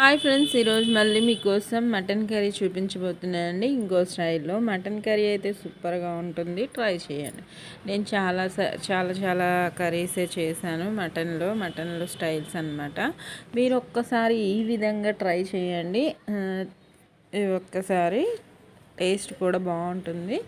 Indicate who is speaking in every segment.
Speaker 1: Hi friends ఈరోజు మళ్ళీ మీకోసం మటన్ కర్రీ చూపించబోతున్నానండి. ఇంకో స్టైల్లో మటన్ కర్రీ అయితే సూపర్గా ఉంటుంది. ట్రై చేయండి. నేను చాలా చాలా చాలా కర్రీసే చేశాను మటన్లో మటన్లో స్టైల్స్ అనమాట మీరు ఒక్కసారి ఈ విధంగా ట్రై చేయండి. ఒక్కసారి టేస్ట్ కూడా బాగుంటుంది.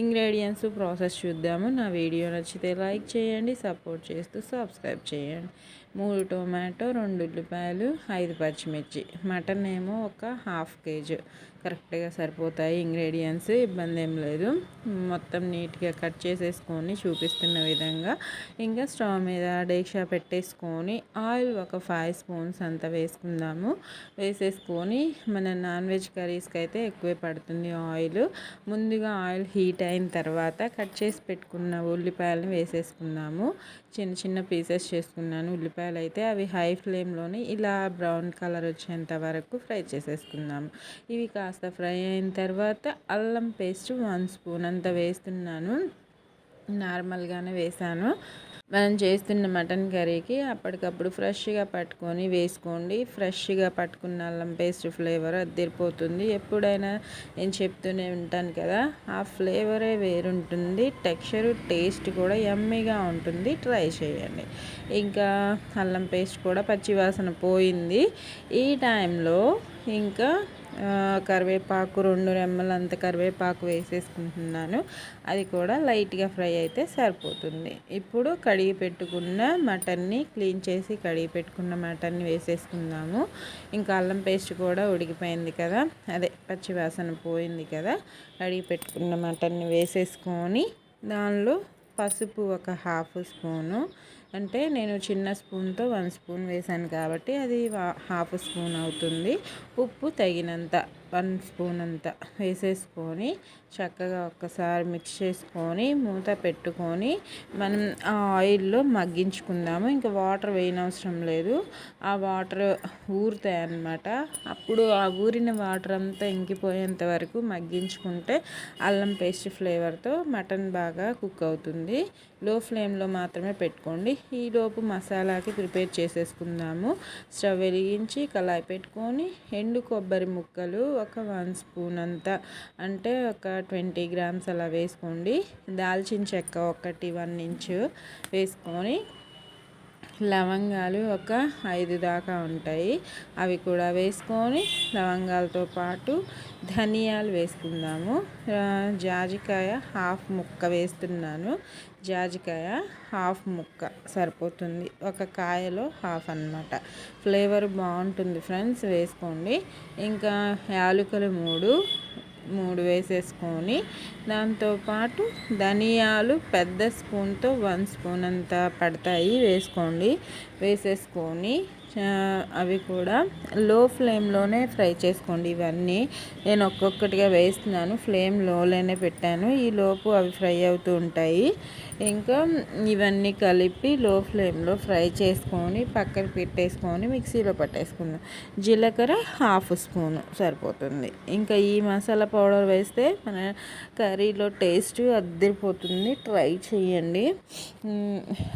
Speaker 1: ఇంగ్రీడియంట్స్ ప్రాసెస్ చూద్దాము. నా వీడియో నచ్చితే లైక్ చేయండి సపోర్ట్ చేస్తూ సబ్స్క్రైబ్ చేయండి. మూడు టొమాటో రెండు ఉల్లిపాయలు ఐదు పచ్చిమిర్చి. మటన్ ఏమో ఒక హాఫ్ కేజీ. కరెక్ట్గా సరిపోతాయి ఇంగ్రీడియంట్స్ ఇబ్బంది ఏం లేదు. మొత్తం నీట్గా కట్ చేసేసుకొని చూపిస్తున్న విధంగా ఇంకా స్టవ్ మీద డేక్షా పెట్టేసుకొని ఆయిల్ ఒక ఫైవ్ స్పూన్స్ అంత వేసుకుందాము. వేసేసుకొని మన నాన్ వెజ్ కర్రీస్కి అయితే ఎక్కువే పడుతుంది ఆయిల్. ముందుగా ఆయిల్ హీట్ అయిన తర్వాత కట్ చేసి పెట్టుకున్న ఉల్లిపాయలను వేసేసుకుందాము. చిన్న చిన్న పీసెస్ చేసుకున్నాను. మిరపకాయలు అయితే అవి హై ఫ్లేమ్లోనే ఇలా బ్రౌన్ కలర్ వచ్చేంత వరకు ఫ్రై చేసేసుకుందాము ఇవి కాస్త ఫ్రై అయిన తర్వాత అల్లం పేస్ట్ వన్ స్పూన్ అంత వేస్తున్నాను. నార్మల్గానే వేసాను. మనం చేస్తున్న మటన్ కర్రీకి అప్పటికప్పుడు ఫ్రెష్గా పట్టుకొని వేసుకోండి. ఫ్రెష్గా పట్టుకున్న అల్లం పేస్ట్ ఫ్లేవర్ అద్దరిపోతుంది. ఎప్పుడైనా నేను చెప్తూనే ఉంటాను కదా ఆ ఫ్లేవరే వేరుంటుంది. టెక్స్చర్ టేస్ట్ కూడా ఎమ్మీగా ఉంటుంది. ట్రై చేయండి. ఇంకా అల్లం పేస్ట్ కూడా పచ్చివాసన పోయింది. ఈ టైంలో ఇంకా కరివేపాకు రెండు రెమ్మలు అంత కరివేపాకు వేసేసుకుంటున్నాను. అది కూడా లైట్గా ఫ్రై అయితే సరిపోతుంది. ఇప్పుడు కడిగి పెట్టుకున్న మటన్ని క్లీన్ చేసి కడిగి పెట్టుకున్న మటన్ని వేసేసుకుందాము. ఇంకా అల్లం పేస్ట్ కూడా ఉడికిపోయింది కదా? అదే పచ్చివాసన పోయింది కదా? కడిగి పెట్టుకున్న మటన్ని వేసేసుకొని దానిలో పసుపు ఒక హాఫ్ స్పూను అంటే నేను చిన్న స్పూన్తో వన్ స్పూన్ వేసాను కాబట్టి అది హాఫ్ స్పూన్ అవుతుంది. ఉప్పు తగినంత. వన్ స్పూన్ అంత వేసేసుకొని చక్కగా ఒక్కసారి మిక్స్ చేసుకొని మూత పెట్టుకొని మనం ఆ ఆయిల్లో మగ్గించుకుందాము. ఇంకా వాటర్ వేయనవసరం లేదు. ఆ వాటర్ ఊరుతాయి అన్నమాట. అప్పుడు ఆ ఊరిన వాటర్ అంతా ఇంకిపోయేంత వరకు మగ్గించుకుంటే అల్లం పేస్ట్ ఫ్లేవర్తో మటన్ బాగా కుక్ అవుతుంది. లో ఫ్లేమ్లో మాత్రమే పెట్టుకోండి. ఈలోపు మసాలాకి ప్రిపేర్ చేసేసుకుందాము. స్టవ్ వెలిగించి కళాయి పెట్టుకొని ఎండు కొబ్బరి ముక్కలు ఒక వన్ స్పూన్ అంత అంటే ఒక ట్వంటీ గ్రామ్స్ అలా వేసుకోండి. దాల్చిన చెక్క ఒకటి వన్ ఇంచు వేసుకొని లవంగాలు ఒక ఐదు దాకా ఉంటాయి. అవి కూడా వేసుకొని లవంగాలతో పాటు ధనియాలు వేసుకుందాము. జాజికాయ హాఫ్ ముక్క వేస్తున్నాను. జాజికాయ హాఫ్ ముక్క సరిపోతుంది. ఒక కాయలో హాఫ్ అనమాట ఫ్లేవర్ బాగుంటుంది ఫ్రెండ్స్ వేసుకోండి. ఇంకా యాలకులు మూడు మూడు వేసేసుకొని దాంతోపాటు ధనియాలు పెద్ద స్పూన్తో వన్ స్పూన్ అంత పడతాయి. వేసుకోండి. వేసేసుకొని అవి కూడా లో ఫ్లేమ్లోనే ఫ్రై చేసుకోండి ఇవన్నీ. నేను ఒక్కొక్కటిగా వేస్తున్నాను ఫ్లేమ్ లోలోనే పెట్టాను. ఈ లోపు అవి ఫ్రై అవుతూ ఉంటాయి. ఇంకా ఇవన్నీ కలిపి లో ఫ్లేమ్లో ఫ్రై చేసుకొని పక్కన పెట్టేసుకొని మిక్సీలో పట్టేసుకుందాం. జీలకర్ర హాఫ్ స్పూన్ సరిపోతుంది. ఇంకా ఈ మసాలా పౌడర్ వేస్తే మన కర్రీలో టేస్ట్ అద్దరిపోతుంది. ట్రై చేయండి.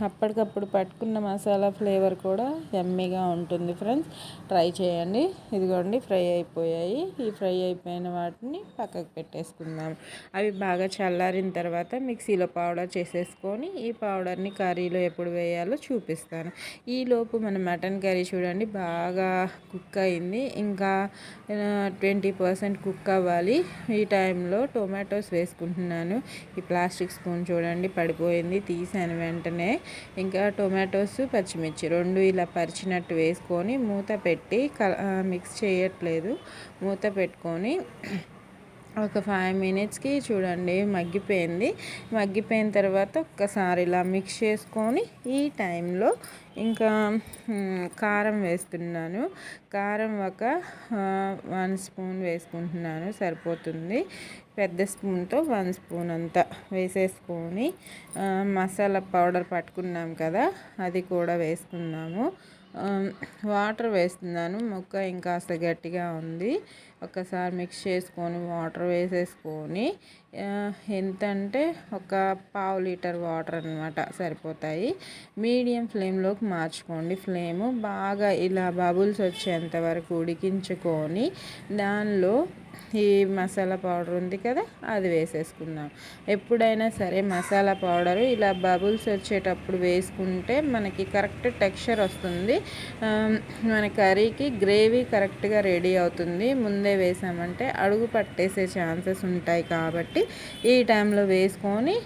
Speaker 1: అప్పటికప్పుడు పట్టుకున్న మసాలా ఫ్లేవర్ కూడా ఎమ్మీగా ఉంటుంది ఫ్రెండ్స్. ట్రై చేయండి. ఇదిగోండి ఫ్రై అయిపోయాయి. ఈ ఫ్రై అయిపోయిన వాటిని పక్కకు పెట్టేసుకుందాం. అవి బాగా చల్లారిన తర్వాత మిక్సీలో పౌడర్ చేసేసుకొని ఈ పౌడర్ని కర్రీలో ఎప్పుడు వేయాలో చూపిస్తాను. ఈలోపు మన మటన్ కర్రీ చూడండి బాగా కుక్ అయింది. ఇంకా ట్వంటీ పర్సెంట్ కుక్ అవ్వాలి. ఈ టైంలో టొమాటోస్ వేసుకుంటున్నాను. ఈ ప్లాస్టిక్ స్పూన్ చూడండి పడిపోయింది. తీసాను వెంటనే. ఇంకా టొమాటోస్ పచ్చిమిర్చి రెండు ఇలా పరిచినట్టు వేసుకొని మూత పెట్టి మిక్స్ చేయట్లేదు. మూత పెట్టుకొని ఒక ఫైవ్ మినిట్స్కి చూడండి మగ్గిపోయింది. మగ్గిపోయిన తర్వాత ఒక్కసారి ఇలా మిక్స్ చేసుకొని ఈ టైంలో ఇంకా కారం వేస్తున్నాను. కారం ఒక వన్ స్పూన్ వేసుకుంటున్నాను. సరిపోతుంది. పెద్ద స్పూన్తో వన్ స్పూన్ అంతా వేసేసుకొని మసాలా పౌడర్ పట్టుకున్నాం కదా అది కూడా వేసుకున్నాము. వాటర్ వేస్తున్నాను. మొక్క ఇంకాస్త గట్టిగా ఉంది. ఒకసారి మిక్స్ చేసుకొని వాటర్ వేసేసుకొని ఎంతంటే ఎంత అంటే ఒక పావు లీటర్ వాటర్ అనమాట సరిపోతాయి. మీడియం ఫ్లేమ్లోకి మార్చుకోండి. ఫ్లేము బాగా ఇలా బబుల్స్ వచ్చేంత వరకు ఉడికించుకొని దానిలో ఈ మసాలా పౌడర్ ఉంది కదా అది వేసేసుకుందాం. ఎప్పుడైనా సరే మసాలా పౌడర్ ఇలా బబుల్స్ వచ్చేటప్పుడు వేసుకుంటే మనకి కరెక్ట్ టెక్స్చర్ వస్తుంది. మన కర్రీకి గ్రేవీ కరెక్ట్గా రెడీ అవుతుంది. ముందే వేసామంటే అడుగు పట్టేసే ఛాన్సెస్ ఉంటాయి కాబట్టి ఈ టైంలో వేసుకొని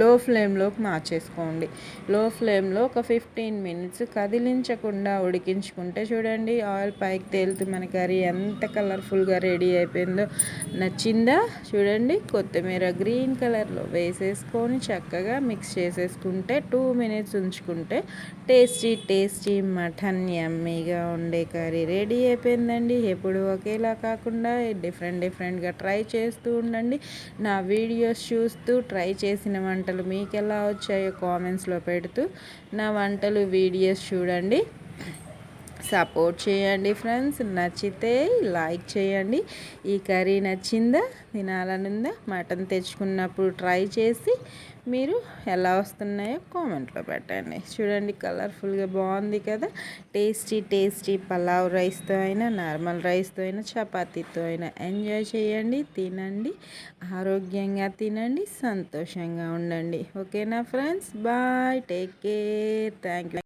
Speaker 1: లో ఫ్లేమ్లోకి మార్చేసుకోండి. లో ఫ్లేమ్లో ఒక ఫిఫ్టీన్ మినిట్స్ కదిలించకుండా ఉడికించుకుంటే చూడండి ఆయిల్ పైకి తేలితే మన కర్రీ ఎంత కలర్ఫుల్గా రెడీ అయిపోయిందో నచ్చిందా చూడండి. కొత్తిమీర గ్రీన్ కలర్లో వేసేసుకొని చక్కగా మిక్స్ చేసేసుకుంటే టూ మినిట్స్ ఉంచుకుంటే టేస్టీ టేస్టీ మటన్ యమ్మీగా ఉండే కర్రీ రెడీ అయిపోయిందండి. ఎప్పుడు ఒకేలా కాకుండా డిఫరెంట్ డిఫరెంట్గా ట్రై చేస్తూ ఉండండి. నా వీడియోస్ చూస్తూ ట్రై చేసిన వంటలు మీకు ఎలా వచ్చాయో కామెంట్స్లో పెడుతూ నా వంటలు వీడియోస్ చూడండి. సపోర్ట్ చేయండి ఫ్రెండ్స్. నచ్చితే లైక్ చేయండి. ఈ కర్రీ నచ్చిందా తినాలనుందా మటన్ తెచ్చుకున్నప్పుడు ట్రై చేసి మీరు ఎలా వస్తున్నాయో కామెంట్లో పెట్టండి. చూడండి కలర్ఫుల్గా బాగుంది కదా. టేస్టీ టేస్టీ పలావ్ రైస్తో అయినా నార్మల్ రైస్తో అయినా చపాతీతో అయినా ఎంజాయ్ చేయండి తినండి. ఆరోగ్యంగా తినండి సంతోషంగా ఉండండి. ఓకేనా friends? Bye take care. Thank you